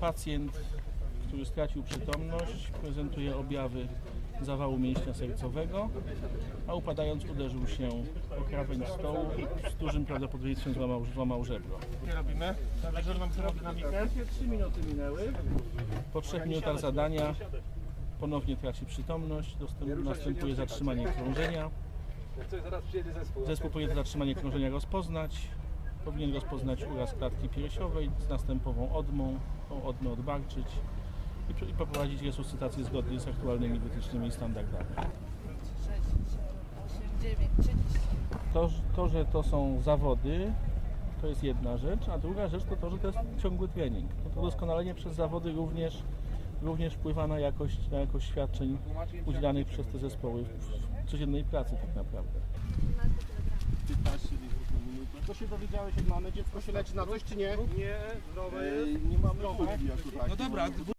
Pacjent, który stracił przytomność, prezentuje objawy zawału mięśnia sercowego, a upadając uderzył się o krawędź stołu i z dużym prawdopodobieństwem złamał, złamał żebro. Nie robimy. Także nam termodynamikę. Trzy minuty minęły. Po trzech minutach zadania ponownie traci przytomność, następuje zatrzymanie krążenia. Zespół powinien zatrzymanie krążenia rozpoznać. Powinien rozpoznać uraz klatki piersiowej z następową odmą, tą odmę odbarczyć i, i poprowadzić resuscytację zgodnie z aktualnymi wytycznymi i standardami. 6, 7, 8, 9, 30. To, to, że to są zawody, to jest jedna rzecz, a druga rzecz to to, że to jest ciągły trening. To, to doskonalenie przez zawody również, również wpływa na jakość, na jakość świadczeń udzielanych przez te zespoły w codziennej pracy tak naprawdę. 15 minut. Co się dowiedziałeś od mamy? Dziecko się leczy na coś czy nie? Nie, zdrowe Ej, jest. nie mamy zdrowe. No dobra,